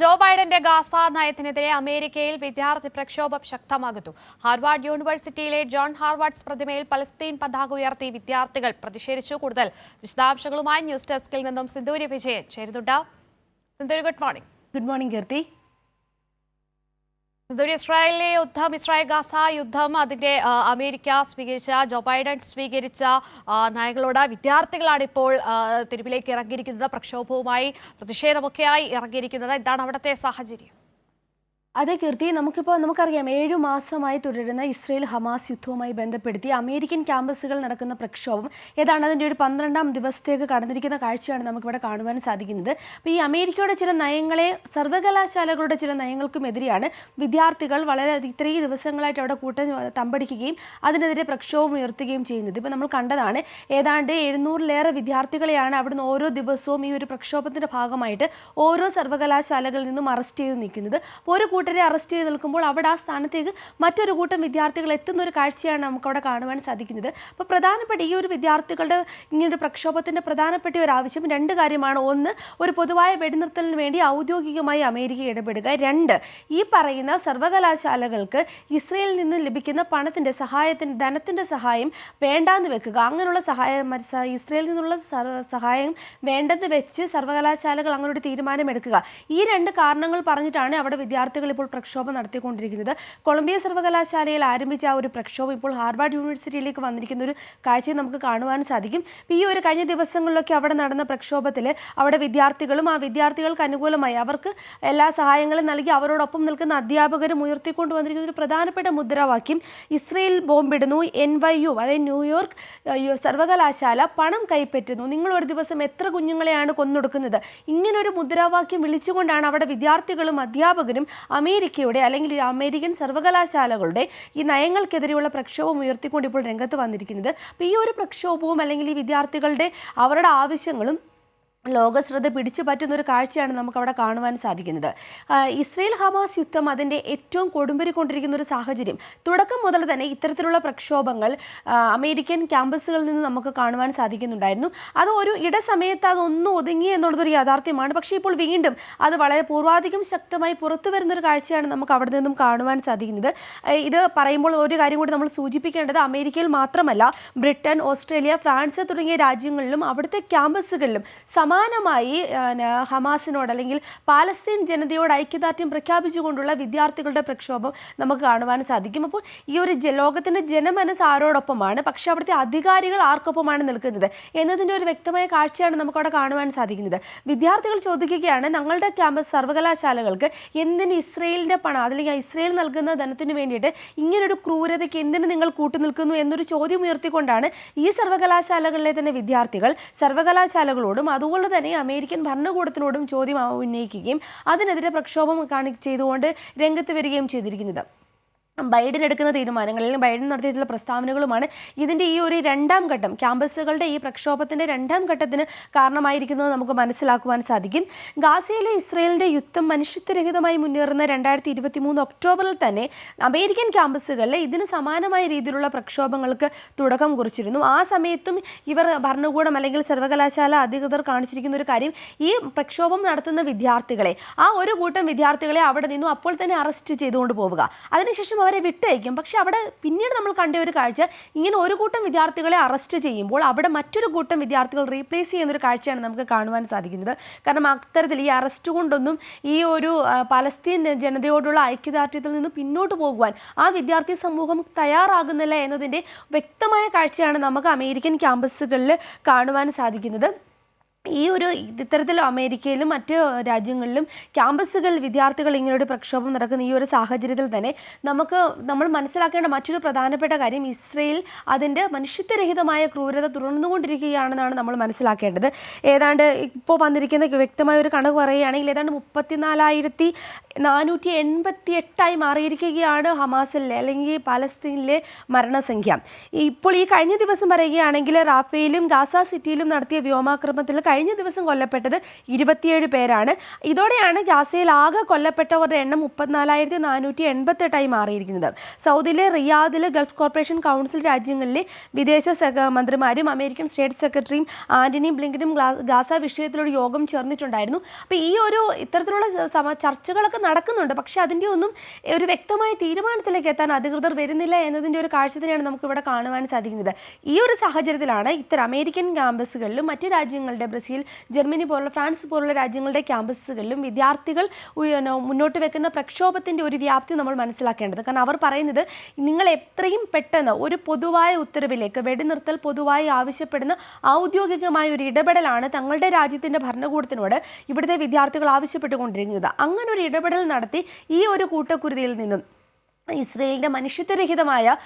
ജോ ബൈഡന്റെ Gaza നയത്തിനെതിരെ അമേരിക്കയിൽ വിദ്യാർത്ഥി പ്രക്ഷോഭം ശക്തമാകുന്നു. ഹാർവാർഡ് യൂണിവേഴ്സിറ്റിയിലെ ജോൺ ഹാർവാർഡ്സ് പ്രതിമയിൽ പലസ്തീൻ പതാക ഉയർത്തി വിദ്യാർത്ഥികൾ പ്രതിഷേധിച്ചു. കൂടുതൽ വിശദാംശങ്ങളുമായി ന്യൂസ് ഡെസ്കിൽ നിന്നും സിന്ദൂരി വിജയൻ ചേരുന്നുണ്ട്. Sindhuri good morning good morning Keerthi. Sindhuri ഇസ്രായേലിലെ യുദ്ധം ഇസ്രായേൽ ഗാസ യുദ്ധം. അതിന്റെ അമേരിക്ക സ്വീകരിച്ച ജോ ബൈഡൻ സ്വീകരിച്ച നയങ്ങളോട് വിദ്യാർത്ഥികളാണ് ഇപ്പോൾ തെരുവിലേക്ക് ഇറങ്ങിയിരിക്കുന്നത്. പ്രക്ഷോഭവുമായി പ്രതിഷേധമൊക്കെയായി ഇറങ്ങിയിരിക്കുന്നത്. എന്താണ് അവിടുത്തെ സാഹചര്യം? അതെ കീർത്തി നമുക്കിപ്പോൾ നമുക്കറിയാം ഏഴു മാസമായി തുടരുന്ന ഇസ്രയേൽ ഹമാസ് യുദ്ധവുമായി ബന്ധപ്പെടുത്തി അമേരിക്കൻ ക്യാമ്പസുകൾ നടക്കുന്ന പ്രക്ഷോഭം ഏതാണ്? അതിന്റെ ഒരു പന്ത്രണ്ടാം ദിവസത്തേക്ക് കടന്നിരിക്കുന്ന കാഴ്ചയാണ് നമുക്കിവിടെ കാണുവാൻ സാധിക്കുന്നത്. അപ്പോൾ ഈ അമേരിക്കയുടെ ചില നയങ്ങളെ സർവകലാശാലകളുടെ ചില നയങ്ങൾക്കുമെതിരെയാണ് വിദ്യാർത്ഥികൾ വളരെ ഇത്രയും ദിവസങ്ങളായിട്ട് അവിടെ കൂട്ടം തമ്പടിക്കുകയും അതിനെതിരെ പ്രക്ഷോഭം ഉയർത്തുകയും ചെയ്യുന്നത്. ഇപ്പോൾ നമ്മൾ കണ്ടതാണ് ഏതാണ്ട് എഴുന്നൂറിലേറെ വിദ്യാർത്ഥികളെയാണ് അവിടുന്ന് ഓരോ ദിവസവും ഈ ഒരു പ്രക്ഷോഭത്തിന്റെ ഭാഗമായിട്ട് ഓരോ സർവകലാശാലകളിൽ നിന്നും അറസ്റ്റ് ചെയ്ത് നിൽക്കുന്നത്. അപ്പോൾ ഒരു കൂട്ടരെ അറസ്റ്റ് ചെയ്ത് നിൽക്കുമ്പോൾ അവിടെ ആ സ്ഥാനത്തേക്ക് മറ്റൊരു കൂട്ടം വിദ്യാർത്ഥികൾ എത്തുന്ന ഒരു കാഴ്ചയാണ് നമുക്കവിടെ കാണുവാൻ സാധിക്കുന്നത്. അപ്പോൾ പ്രധാനപ്പെട്ട ഈ ഒരു വിദ്യാർത്ഥികളുടെ ഇങ്ങനൊരു പ്രക്ഷോഭത്തിന്റെ പ്രധാനപ്പെട്ട ഒരു ആവശ്യം രണ്ട് കാര്യമാണ്. ഒന്ന് ഒരു പൊതുവായ വെടിനിർത്തലിന് വേണ്ടി ഔദ്യോഗികമായി അമേരിക്ക ഇടപെടുക. രണ്ട് ഈ പറയുന്ന സർവകലാശാലകൾക്ക് ഇസ്രയേലിൽ നിന്ന് ലഭിക്കുന്ന പണത്തിന്റെ സഹായത്തിന് ധനത്തിന്റെ സഹായം വേണ്ടാന്ന് വെക്കുക. അങ്ങനെയുള്ള സഹായം ഇസ്രയേലിൽ നിന്നുള്ള സഹായം വേണ്ടെന്ന് വെച്ച് സർവകലാശാലകൾ അങ്ങനെ ഒരു തീരുമാനമെടുക്കുക. ഈ രണ്ട് കാരണങ്ങൾ പറഞ്ഞിട്ടാണ് അവിടെ വിദ്യാർത്ഥികൾ ഇപ്പോൾ പ്രക്ഷോഭം നടത്തിക്കൊണ്ടിരിക്കുന്നത്. കൊളംബിയ സർവകലാശാലയിൽ ആരംഭിച്ച ആ ഒരു പ്രക്ഷോഭം ഇപ്പോൾ ഹാർവാർഡ് യൂണിവേഴ്സിറ്റിയിലേക്ക് വന്നിരിക്കുന്ന ഒരു കാഴ്ചയെ നമുക്ക് കാണുവാൻ സാധിക്കും. ഈ ഒരു കഴിഞ്ഞ ദിവസങ്ങളിലൊക്കെ അവിടെ നടന്ന പ്രക്ഷോഭത്തിൽ അവിടെ വിദ്യാർത്ഥികളും ആ വിദ്യാർത്ഥികൾക്ക് അനുകൂലമായി അവർക്ക് എല്ലാ സഹായങ്ങളും നൽകി അവരോടൊപ്പം നിൽക്കുന്ന അധ്യാപകരും ഉയർത്തിക്കൊണ്ട് വന്നിരിക്കുന്ന ഒരു പ്രധാനപ്പെട്ട മുദ്രാവാക്യം. ഇസ്രയേൽ ബോംബിടുന്നു എൻ വൈ യു അതായത് ന്യൂയോർക്ക് സർവകലാശാല പണം കൈപ്പറ്റുന്നു. നിങ്ങൾ ഒരു ദിവസം എത്ര കുഞ്ഞുങ്ങളെയാണ് കൊന്നൊടുക്കുന്നത്? ഇങ്ങനൊരു മുദ്രാവാക്യം വിളിച്ചുകൊണ്ടാണ് അവിടെ വിദ്യാർത്ഥികളും അധ്യാപകരും അമേരിക്കയുടെ അല്ലെങ്കിൽ ഈ അമേരിക്കൻ സർവകലാശാലകളുടെ ഈ നയങ്ങൾക്കെതിരെയുള്ള പ്രക്ഷോഭം ഉയർത്തിക്കൊണ്ട് ഇപ്പോൾ രംഗത്ത് വന്നിരിക്കുന്നത്. അപ്പോൾ ഈ ഒരു പ്രക്ഷോഭവും അല്ലെങ്കിൽ ഈ വിദ്യാർത്ഥികളുടെ അവരുടെ ആവശ്യങ്ങളും ലോകശ്രദ്ധ പിടിച്ചു പറ്റുന്ന ഒരു കാഴ്ചയാണ് നമുക്ക് അവിടെ കാണുവാൻ സാധിക്കുന്നത്. ഇസ്രയേൽ ഹമാസ് യുദ്ധം അതിന്റെ ഏറ്റവും കൊടുമ്പിരിക്കൊണ്ടിരിക്കുന്ന ഒരു സാഹചര്യം. തുടക്കം മുതൽ തന്നെ ഇത്തരത്തിലുള്ള പ്രക്ഷോഭങ്ങൾ അമേരിക്കൻ ക്യാമ്പസുകളിൽ നിന്ന് നമുക്ക് കാണുവാൻ സാധിക്കുന്നുണ്ടായിരുന്നു. അത് ഒരു ഇടസമയത്ത് അതൊന്നും ഒതുങ്ങി എന്നുള്ളതൊരു യാഥാർത്ഥ്യമാണ്. പക്ഷേ ഇപ്പോൾ വീണ്ടും അത് വളരെ പൂർവാധികം ശക്തമായി പുറത്തു വരുന്നൊരു കാഴ്ചയാണ് നമുക്ക് അവിടെ നിന്നും കാണുവാൻ സാധിക്കുന്നത്. ഇത് പറയുമ്പോൾ ഒരു കാര്യം കൂടി നമ്മൾ സൂചിപ്പിക്കേണ്ടത് അമേരിക്കയിൽ മാത്രമല്ല ബ്രിട്ടൻ ഓസ്ട്രേലിയ ഫ്രാൻസ് തുടങ്ങിയ രാജ്യങ്ങളിലും അവിടുത്തെ ക്യാമ്പസുകളിലും സമാനമായി ഹമാസിനോട് അല്ലെങ്കിൽ പാലസ്തീൻ ജനതയോട് ഐക്യദാർഢ്യം പ്രഖ്യാപിച്ചുകൊണ്ടുള്ള വിദ്യാർത്ഥികളുടെ പ്രക്ഷോഭം നമുക്ക് കാണുവാൻ സാധിക്കും. അപ്പോൾ ഈ ഒരു ലോകത്തിന്റെ ജനമനസ് ആരോടൊപ്പമാണ് പക്ഷേ അവിടുത്തെ അധികാരികൾ ആർക്കൊപ്പമാണ് നിൽക്കുന്നത് എന്നതിന്റെ ഒരു വ്യക്തമായ കാഴ്ചയാണ് നമുക്കവിടെ കാണുവാൻ സാധിക്കുന്നത്. വിദ്യാർത്ഥികൾ ചോദിക്കുകയാണ് ഞങ്ങളുടെ ക്യാമ്പസ് സർവകലാശാലകൾക്ക് എന്തിന് ഇസ്രയേലിന്റെ പണം അല്ലെങ്കിൽ ഇസ്രയേൽ നൽകുന്ന ധനത്തിന് വേണ്ടിയിട്ട് ഇങ്ങനൊരു ക്രൂരതയ്ക്ക് എന്തിന് നിങ്ങൾ കൂട്ടുനിൽക്കുന്നു? എന്നൊരു ചോദ്യം ഉയർത്തിക്കൊണ്ടാണ് ഈ സർവകലാശാലകളിലെ തന്നെ വിദ്യാർത്ഥികൾ സർവകലാശാലകളോടും അതുപോലെ തന്നെ അമേരിക്കൻ ഭരണകൂടത്തിനോടും ചോദ്യം ഉന്നയിക്കുകയും അതിനെതിരെ പ്രക്ഷോഭം കാണി ചെയ്തുകൊണ്ട് രംഗത്ത് വരികയും ചെയ്തിരിക്കുന്നത്. ബൈഡൻ എടുക്കുന്ന തീരുമാനങ്ങൾ അല്ലെങ്കിൽ ബൈഡൻ നടത്തിയിട്ടുള്ള പ്രസ്താവനകളുമാണ് ഇതിന്റെ ഈ ഒരു രണ്ടാം ഘട്ടം ക്യാമ്പസുകളുടെ ഈ പ്രക്ഷോഭത്തിന്റെ രണ്ടാം ഘട്ടത്തിന് കാരണമായിരിക്കുന്നത് നമുക്ക് മനസ്സിലാക്കുവാൻ സാധിക്കും. ഗാസയിലെ ഇസ്രയേലിന്റെ യുദ്ധം മനുഷ്യത്വരഹിതമായി മുന്നേറുന്ന രണ്ടായിരത്തി ഇരുപത്തി മൂന്ന് ഒക്ടോബറിൽ തന്നെ അമേരിക്കൻ ക്യാമ്പസുകളിൽ ഇതിന് സമാനമായ രീതിയിലുള്ള പ്രക്ഷോഭങ്ങൾക്ക് തുടക്കം കുറിച്ചിരുന്നു. ആ സമയത്തും ഇവർ ഭരണകൂടം അല്ലെങ്കിൽ സർവകലാശാല അധികൃതർ കാണിച്ചിരിക്കുന്ന ഒരു കാര്യം ഈ പ്രക്ഷോഭം നടത്തുന്ന വിദ്യാർത്ഥികളെ ആ ഒരു കൂട്ടം വിദ്യാർത്ഥികളെ അവിടെ നിന്നും അപ്പോൾ തന്നെ അറസ്റ്റ് ചെയ്തുകൊണ്ട് പോവുക. അതിനുശേഷം അവരെ വിട്ടയക്കും. പക്ഷെ അവിടെ പിന്നീട് നമ്മൾ കണ്ട ഒരു കാഴ്ച ഇങ്ങനെ ഒരു കൂട്ടം വിദ്യാർത്ഥികളെ അറസ്റ്റ് ചെയ്യുമ്പോൾ അവിടെ മറ്റൊരു കൂട്ടം വിദ്യാർത്ഥികൾ റീപ്ലേസ് ചെയ്യുന്ന ഒരു കാഴ്ചയാണ് നമുക്ക് കാണുവാൻ സാധിക്കുന്നത്. കാരണം അത്തരത്തിൽ ഈ അറസ്റ്റ് കൊണ്ടൊന്നും ഈ ഒരു പലസ്തീൻ ജനതയോടുള്ള ഐക്യദാർഢ്യത്തിൽ നിന്ന് പിന്നോട്ട് പോകുവാൻ ആ വിദ്യാർത്ഥി സമൂഹം തയ്യാറാകുന്നില്ല എന്നതിന്റെ വ്യക്തമായ കാഴ്ചയാണ് നമുക്ക് അമേരിക്കൻ ക്യാമ്പസുകളിൽ കാണുവാൻ സാധിക്കുന്നത്. ഈ ഒരു ഇത്തരത്തിൽ അമേരിക്കയിലും മറ്റ് രാജ്യങ്ങളിലും ക്യാമ്പസുകൾ വിദ്യാർത്ഥികൾ ഇങ്ങനൊരു പ്രക്ഷോഭം നടക്കുന്ന ഈ ഒരു സാഹചര്യത്തിൽ തന്നെ നമുക്ക് നമ്മൾ മനസ്സിലാക്കേണ്ട മറ്റൊരു പ്രധാനപ്പെട്ട കാര്യം ഇസ്രയേൽ അതിന്റെ മനുഷ്യത്വരഹിതമായ ക്രൂരത തുടർന്നുകൊണ്ടിരിക്കുകയാണെന്നാണ് നമ്മൾ മനസ്സിലാക്കേണ്ടത്. ഏതാണ്ട് ഇപ്പോൾ വന്നിരിക്കുന്ന വ്യക്തമായ ഒരു കണക്ക് പറയുകയാണെങ്കിൽ ഏതാണ്ട് മുപ്പത്തിനാലായിരത്തി നാനൂറ്റി എൺപത്തി എട്ടായി മാറിയിരിക്കുകയാണ് ഹമാസിലെ അല്ലെങ്കിൽ പാലസ്തീനിലെ മരണസംഖ്യ. ഇപ്പോൾ ഈ കഴിഞ്ഞ ദിവസം പറയുകയാണെങ്കിൽ റാഫേലും ഗാസ സിറ്റിയിലും നടത്തിയ വ്യോമാക്രമണത്തിൽ കഴിഞ്ഞ ദിവസം കൊല്ലപ്പെട്ടത് ഇരുപത്തിയേഴ് പേരാണ്. ഇതോടെയാണ് ഗാസയിൽ ആകെ കൊല്ലപ്പെട്ടവരുടെ എണ്ണം മുപ്പത്തിനാലായിരത്തി നാനൂറ്റി എൺപത്തെട്ടായി മാറിയിരിക്കുന്നത്. സൗദിയിലെ റിയാദിലെ ഗൾഫ് കോർപ്പറേഷൻ കൗൺസിൽ രാജ്യങ്ങളിലെ വിദേശ മന്ത്രിമാരും അമേരിക്കൻ സ്റ്റേറ്റ് സെക്രട്ടറിയും ആന്റണി ബ്ലിങ്കനും ഗാസ വിഷയത്തിലൊരു യോഗം ചേർന്നിട്ടുണ്ടായിരുന്നു. അപ്പോൾ ഈ ഒരു ഇത്തരത്തിലുള്ള ചർച്ചകളൊക്കെ നടക്കുന്നുണ്ട്. പക്ഷേ അതിന്റെ ഒന്നും ഒരു വ്യക്തമായ തീരുമാനത്തിലേക്ക് എത്താൻ അധികൃതർ വരുന്നില്ല എന്നതിന്റെ ഒരു കാഴ്ച തന്നെയാണ് നമുക്കിവിടെ കാണുവാൻ സാധിക്കുന്നത്. ഈ ഒരു സാഹചര്യത്തിലാണ് ഇത്തരം അമേരിക്കൻ ക്യാമ്പസുകളിലും മറ്റ് രാജ്യങ്ങളുടെ ബ്രസീൽ ജർമ്മനി പോലുള്ള ഫ്രാൻസ് പോലുള്ള രാജ്യങ്ങളുടെ ക്യാമ്പസുകളിലും വിദ്യാർത്ഥികൾ മുന്നോട്ട് വെക്കുന്ന പ്രക്ഷോഭത്തിന്റെ ഒരു വ്യാപ്തി നമ്മൾ മനസ്സിലാക്കേണ്ടത്. കാരണം അവർ പറയുന്നത് നിങ്ങൾ എത്രയും പെട്ടെന്ന് ഒരു പൊതുവായ ഉത്തരവിലേക്ക് വെടിനിർത്തൽ പൊതുവായി ആവശ്യപ്പെടുന്ന ഔദ്യോഗികമായ ഒരു ഇടപെടലാണ് തങ്ങളുടെ രാജ്യത്തിന്റെ ഭരണകൂടത്തിനോട് ഇവിടുത്തെ വിദ്യാർത്ഥികൾ ആവശ്യപ്പെട്ടുകൊണ്ടിരിക്കുന്നത് അങ്ങനെ ഒരു ഇടപെടൽ നടത്തി ഈ ഒരു കൂട്ടക്കുരുതിയിൽ നിന്നും ഇസ്രയേലിന്റെ മനുഷ്യത്വരഹിതമായ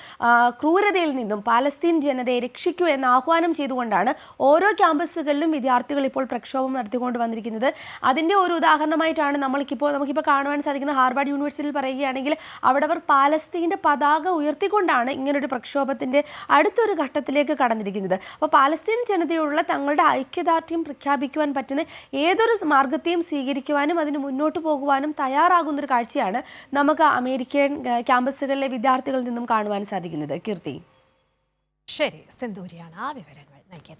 ക്രൂരതയിൽ നിന്നും പാലസ്തീൻ ജനതയെ രക്ഷിക്കൂ എന്ന് ആഹ്വാനം ചെയ്തുകൊണ്ടാണ് ഓരോ ക്യാമ്പസുകളിലും വിദ്യാർത്ഥികൾ ഇപ്പോൾ പ്രക്ഷോഭം നടത്തിക്കൊണ്ട് വന്നിരിക്കുന്നത്. അതിന്റെ ഒരു ഉദാഹരണമായിട്ടാണ് നമ്മൾക്കിപ്പോൾ നമുക്കിപ്പോൾ കാണുവാൻ സാധിക്കുന്ന ഹാർവാർഡ് യൂണിവേഴ്സിറ്റിയിൽ പറയുകയാണെങ്കിൽ അവിടെ അവർ പാലസ്തീന്റെ പതാക ഉയർത്തിക്കൊണ്ടാണ് ഇങ്ങനൊരു പ്രക്ഷോഭത്തിന്റെ അടുത്തൊരു ഘട്ടത്തിലേക്ക് കടന്നിരിക്കുന്നത്. അപ്പോൾ പാലസ്തീൻ ജനതയോടുള്ള തങ്ങളുടെ ഐക്യദാർഢ്യം പ്രഖ്യാപിക്കുവാൻ പറ്റുന്ന ഏതൊരു മാർഗത്തെയും സ്വീകരിക്കുവാനും അതിന് മുന്നോട്ട് പോകുവാനും തയ്യാറാകുന്നൊരു കാഴ്ചയാണ് നമുക്ക് അമേരിക്കൻ ക്യാമ്പസുകളിലെ വിദ്യാർത്ഥികളിൽ നിന്നും കാണുവാൻ സാധിക്കുന്നത് കീർത്തി. ശരി സിന്ധൂരിയാണ് ആ വിവരങ്ങൾ. നൽകിയത്